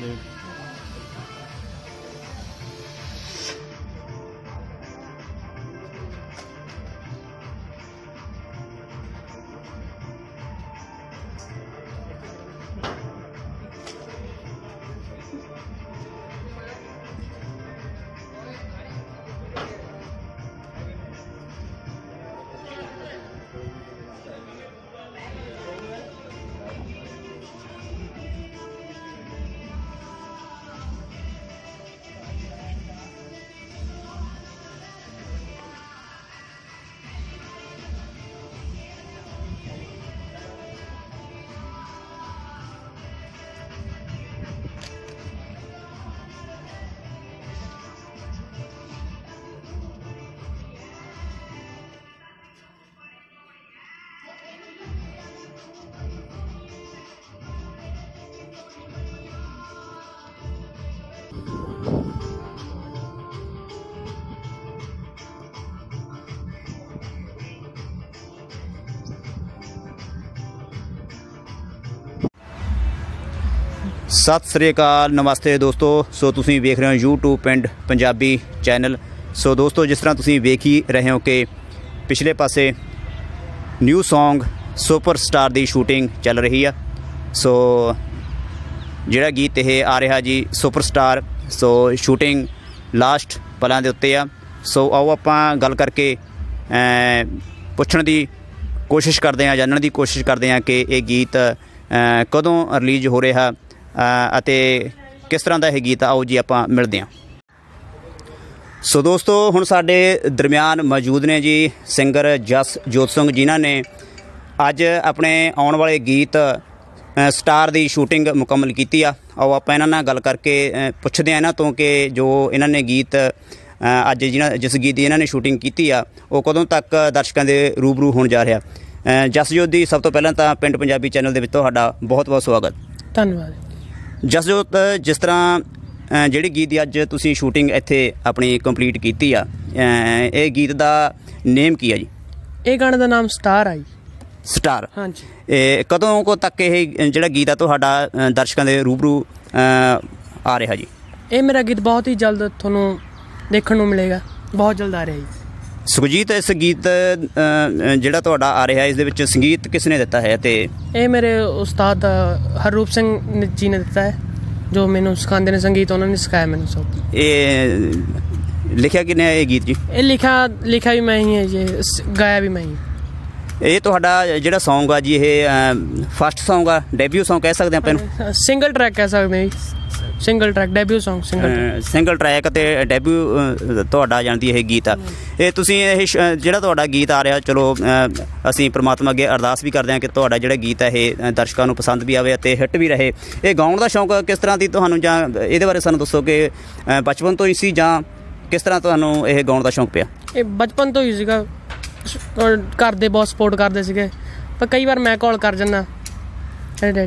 Luke. Sat Sri ਅਕਾਲ, ਨਮਸਤੇ ਦੋਸਤੋ। ਸੋ ਤੁਸੀਂ ਵੇਖ ਰਹੇ ਹੋ YouTube ਪਿੰਡ ਪੰਜਾਬੀ ਚੈਨਲ। ਸੋ ਦੋਸਤੋ, ਜਿਸ ਤਰ੍ਹਾਂ ਤੁਸੀਂ ਵੇਖ ਹੀ ਰਹੇ ਹੋ ਕਿ ਪਿਛਲੇ ਪਾਸੇ ਨਿਊ Song ਸੁਪਰਸਟਾਰ ਦੀ ਸ਼ੂਟਿੰਗ ਚੱਲ ਰਹੀ ਆ। ਸੋ ਜਿਹੜਾ ਗੀਤ ਇਹ ਆ ਰਿਹਾ ਜੀ ਸੁਪਰਸਟਾਰ ਸੋ ਸ਼ੂਟਿੰਗ ਲਾਸਟ ਪਲਾਂ ਦੇ ਉੱਤੇ ਆ। ਸੋ ਆਓ ਆਪਾਂ ਗੱਲ ਕਰਕੇ ਪੁੱਛਣ ਦੀ ਕੋਸ਼ਿਸ਼ ਕਰਦੇ ਹਾਂ, ਜਾਣਨ ਦੀ ਕੋਸ਼ਿਸ਼ ਕਰਦੇ ਹਾਂ ਕਿ ਇਹ ਗੀਤ ਕਦੋਂ ਰਿਲੀਜ਼ ਹੋ ਰਿਹਾ ਅਤੇ ਕਿਸ ਤਰ੍ਹਾਂ ਦਾ ਇਹ ਗੀਤ ਆਓ ਜੀ ਆਪਾਂ ਮਿਲਦੇ ਹਾਂ। ਸੋ ਦੋਸਤੋ, ਹੁਣ ਸਾਡੇ ਦਰਮਿਆਨ ਮੌਜੂਦ ਨੇ ਜੀ ਸਿੰਗਰ ਜਸ ਜੋਤ ਸਿੰਘ ਜਿਨ੍ਹਾਂ ਨੇ ਅੱਜ ਆਪਣੇ ਆਉਣ ਵਾਲੇ ਗੀਤ ਸਟਾਰ ਦੀ ਸ਼ੂਟਿੰਗ ਮੁਕੰਮਲ ਕੀਤੀ ਆ। ਆਓ ਆਪਾਂ ਇਹਨਾਂ ਨਾਲ ਗੱਲ ਕਰਕੇ ਪੁੱਛਦੇ ਆ ਇਹਨਾਂ ਤੋਂ ਕਿ ਜੋ ਇਹਨਾਂ ਨੇ ਗੀਤ ਅੱਜ ਜਿਹਨਾਂ ਜਿਸ ਗੀਤ ਦੀ ਇਹਨਾਂ ਨੇ ਸ਼ੂਟਿੰਗ ਕੀਤੀ ਆ ਉਹ ਕਦੋਂ ਤੱਕ ਦਰਸ਼ਕਾਂ ਦੇ ਰੂਬਰੂ ਹੋਣ ਜਾ ਰਿਹਾ। ਜਸਜੋਤ ਦੀ ਸਭ ਤੋਂ ਪਹਿਲਾਂ ਤਾਂ ਪਿੰਡ ਪੰਜਾਬੀ ਚੈਨਲ ਦੇ ਵਿੱਚ ਤੁਹਾਡਾ ਬਹੁਤ-ਬਹੁਤ ਸਵਾਗਤ। ਧੰਨਵਾਦ। ਜਸਜੋਤ ਜਿਸ ਤਰ੍ਹਾਂ ਜਿਹੜੀ ਗੀਤ ਦੀ ਅੱਜ ਤੁਸੀਂ ਸ਼ੂਟਿੰਗ ਇੱਥੇ ਆਪਣੀ ਕੰਪਲੀਟ ਕੀਤੀ ਆ ਇਹ ਗੀਤ ਦਾ ਨੇਮ ਕੀ ਆ ਜੀ? ਇਹ ਗਾਣੇ ਦਾ ਨਾਮ ਸਟਾਰ ਆਈ ਸਟਾਰ। ਹਾਂਜੀ। ਇਹ ਕਦੋਂ ਕੋ ਤੱਕ ਇਹ ਜਿਹੜਾ ਗੀਤ ਆ ਤੁਹਾਡਾ ਦਰਸ਼ਕਾਂ ਦੇ ਰੂਬਰੂ ਆ ਰਿਹਾ ਜੀ? ਇਹ ਮੇਰਾ ਗੀਤ ਬਹੁਤ ਹੀ ਜਲਦ ਤੁਹਾਨੂੰ ਦੇਖਣ ਨੂੰ ਮਿਲੇਗਾ। ਬਹੁਤ ਜਲਦ ਆ ਰਿਹਾ ਜੀ। ਸੁਖਜੀਤ ਇਸ ਗੀਤ ਜਿਹੜਾ ਤੁਹਾਡਾ ਆ ਰਿਹਾ ਇਸ ਦੇ ਵਿੱਚ ਸੰਗੀਤ ਕਿਸ ਨੇ ਦਿੱਤਾ ਹੈ ਤੇ ਇਹ ਮੇਰੇ ਉਸਤਾਦ ਅ, ਹਰਰੂਪ ਸਿੰਘ ਜੀ ਨੇ ਦਿੱਤਾ ਹੈ ਜੋ ਮੈਨੂੰ ਸਿਖਾਉਂਦੇ ਨੇ ਸੰਗੀਤ ਉਹਨਾਂ ਨੇ ਸਿਖਾਇਆ ਮੈਨੂੰ ਸਭ। ਇਹ ਲਿਖਿਆ ਕਿਨੇ ਇਹ ਗੀਤ ਜੀ? ਇਹ ਲਿਖਿਆ ਲਿਖਿਆ ਵੀ ਮੈਂ ਹੀ ਹੈ ਜੀ ਗਾਇਆ ਵੀ ਮੈਂ ਹੀ। ਇਹ ਤੁਹਾਡਾ ਜਿਹੜਾ Song ਆ ਜੀ ਇਹ ਫਸਟ Song ਆ ਡੈਬਿਊ Song ਕਹਿ ਸਕਦੇ ਆਪਾਂ ਇਹਨੂੰ? ਸਿੰਗਲ ਟਰੈਕ ਕਹਿ ਸਕਦੇ ਹਾਂ ਜੀ। Single track debut Song single track single track ਤੇ ਡੈਬਿਊ ਤੁਹਾਡਾ ਜਾਣਦੀ ਇਹ ਗੀਤ ਆ। ਇਹ ਤੁਸੀਂ ਇਹ ਜਿਹੜਾ ਤੁਹਾਡਾ ਗੀਤ ਆ ਰਿਹਾ ਚਲੋ ਅਸੀਂ ਪ੍ਰਮਾਤਮਾ ਅੱਗੇ ਅਰਦਾਸ ਵੀ ਕਰਦੇ ਹਾਂ ਕਿ ਤੁਹਾਡਾ ਜਿਹੜਾ ਗੀਤ ਹੈ ਇਹ ਦਰਸ਼ਕਾਂ ਨੂੰ ਪਸੰਦ ਵੀ ਆਵੇ ਅਤੇ ਹਿੱਟ ਵੀ ਰਹੇ। ਇਹ ਗਾਉਣ ਦਾ ਸ਼ੌਂਕ ਕਿਸ ਤਰ੍ਹਾਂ ਦੀ ਤੁਹਾਨੂੰ ਜਾਂ ਇਹਦੇ ਬਾਰੇ ਸਾਨੂੰ ਦੱਸੋ ਕਿ ਬਚਪਨ ਤੋਂ ਹੀ ਸੀ ਜਾਂ ਕਿਸ ਤਰ੍ਹਾਂ ਤੁਹਾਨੂੰ ਇਹ ਗਾਉਣ ਦਾ ਸ਼ੌਂਕ ਪਿਆ? ਇਹ ਬਚਪਨ ਤੋਂ ਹੀ ਸੀਗਾ। ਘਰ ਦੇ ਬਹੁਤ ਸਪੋਰਟ ਕਰਦੇ ਸੀਗੇ। ਪਰ ਕਈ ਵਾਰ ਮੈਂ ਕਾਲ ਕਰ ਜੰਨਾ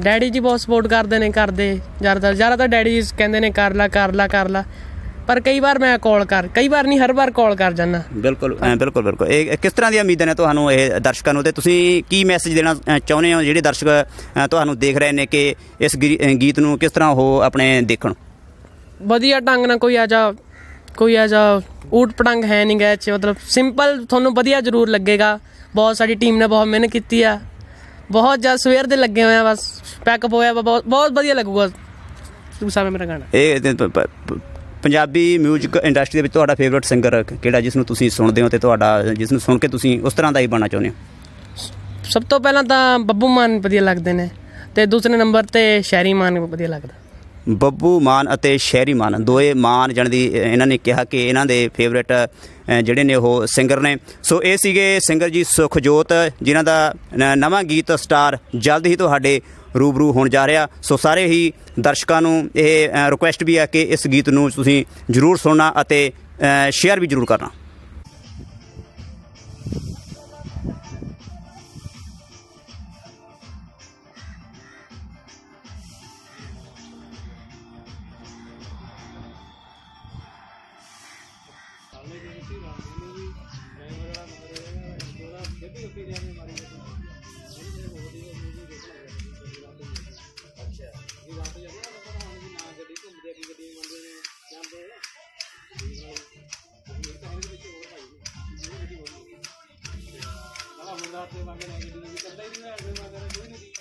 ਡੈਡੀ ਜੀ ਬਹੁਤ ਸਪੋਰਟ ਕਰਦੇ ਨੇ ਕਰਦੇ ਜ਼ਿਆਦਾਤਰ ਜ਼ਿਆਦਾਤਰ ਡੈਡੀ ਜੀ ਕਹਿੰਦੇ ਨੇ ਕਰ ਲਾ ਕਰ ਲਾ ਕਰ ਲਾ। ਪਰ ਕਈ ਵਾਰ ਮੈਂ ਕਾਲ ਕਰ ਕਈ ਵਾਰ ਨਹੀਂ ਹਰ ਵਾਰ ਕਾਲ ਕਰ ਜੰਨਾ ਬਿਲਕੁਲ ਬਿਲਕੁਲ ਬਿਲਕੁਲ। ਇਹ ਕਿਸ ਤਰ੍ਹਾਂ ਦੀਆਂ ਉਮੀਦਾਂ ਨੇ ਤੁਹਾਨੂੰ ਇਹ ਦਰਸ਼ਕਾਂ ਨੂੰ? ਤੇ ਤੁਸੀਂ ਕੀ ਮੈਸੇਜ ਦੇਣਾ ਚਾਹੁੰਦੇ ਹੋ ਜਿਹੜੇ ਦਰਸ਼ਕ ਤੁਹਾਨੂੰ ਦੇਖ ਰਹੇ ਨੇ ਕਿ ਇਸ ਗੀਤ ਨੂੰ ਕਿਸ ਤਰ੍ਹਾਂ ਉਹ ਆਪਣੇ ਦੇਖਣ? ਵਧੀਆ ਢੰਗ ਨਾਲ ਕੋਈ ਆ ਜਾ ਕੋਈ ਆ ਜਾ ਊਟ ਪਟੰਗ ਹੈ ਨਹੀਂ ਗਾ ਇਹ 'ਚ ਮਤਲਬ ਸਿੰਪਲ ਤੁਹਾਨੂੰ ਵਧੀਆ ਜ਼ਰੂਰ ਲੱਗੇਗਾ। ਬਹੁਤ ਸਾਡੀ ਟੀਮ ਨੇ ਬਹੁਤ ਮਿਹਨਤ ਕੀਤੀ ਆ। ਬਹੁਤ ਜ਼ਿਆਦਾ ਸਵੇਰ ਦੇ ਲੱਗੇ ਹੋਏ ਆ ਬਸ ਪੈਕਅਪ ਹੋਇਆ ਬਹੁਤ ਬਹੁਤ ਵਧੀਆ ਲੱਗੂਗਾ। ਤੂੰ ਸਾਵੇਂ ਮੇਰਾ ਗਾਣਾ। ਇਹ ਪੰਜਾਬੀ 뮤직 ਇੰਡਸਟਰੀ ਦੇ ਵਿੱਚ ਤੁਹਾਡਾ ਫੇਵਰਿਟ ਸਿੰਗਰ ਕਿਹੜਾ ਜਿਸ ਨੂੰ ਤੁਸੀਂ ਸੁਣਦੇ ਹੋ ਤੇ ਤੁਹਾਡਾ ਜਿਸ ਨੂੰ ਸੁਣ ਕੇ ਤੁਸੀਂ ਉਸ ਤਰ੍ਹਾਂ ਦਾ ਹੀ ਬਣਨਾ ਚਾਹੁੰਦੇ ਹੋ? ਸਭ ਤੋਂ ਪਹਿਲਾਂ ਤਾਂ ਬੱਬੂ ਮਾਨ ਵਧੀਆ ਲੱਗਦੇ ਨੇ ਤੇ ਦੂਸਰੇ ਨੰਬਰ ਤੇ ਸ਼ੈਰੀ ਮਾਨ ਵਧੀਆ ਲੱਗਦਾ। ਬੱਬੂ ਮਾਨ ਅਤੇ ਸ਼ਹਿਰੀ ਮਾਨ, ਦੋਏ ਮਾਨ ਜਣ ਦੀ ਇਹਨਾਂ ਨੇ ਕਿਹਾ ਕਿ ਇਹਨਾਂ ਦੇ ਫੇਵਰੇਟ ਜਿਹੜੇ ਨੇ ਉਹ ਸਿੰਗਰ ਨੇ। ਸੋ ਇਹ ਸੀਗੇ ਸਿੰਗਰ ਜੀ ਸੁਖਜੋਤ, ਜਿਨ੍ਹਾਂ ਦਾ ਨਵਾਂ ਗੀਤ ਸਟਾਰ ਜਲਦ ਹੀ ਤੁਹਾਡੇ ਰੂਬਰੂ ਹੋਣ ਜਾ ਰਿਹਾ। ਸੋ ਸਾਰੇ ਹੀ ਦਰਸ਼ਕਾਂ ਨੂੰ ਇਹ ਰਿਕੁਐਸਟ ਵੀ ਹੈ ਕਿ ਇਸ ਗੀਤ ਨੂੰ ਤੁਸੀਂ ਜਰੂਰ ਸੁਣਨਾ ਅਤੇ ਸ਼ੇਅਰ ਵੀ ਜਰੂਰ ਕਰਨਾ। ఎమర్జెన్సీ రాజీవి డ్రైవర్ కూడా చెప్పి ఒకే हमारी ਬੰਦਾ ਤੇ ਵਾਗੇ ਲੱਗੇ ਦੀ ਕੰਦਾ ਹੀ ਨਹੀਂ ਹੈ ਕੋਈ ਮਾਤਾ ਕੋਈ ਨਹੀਂ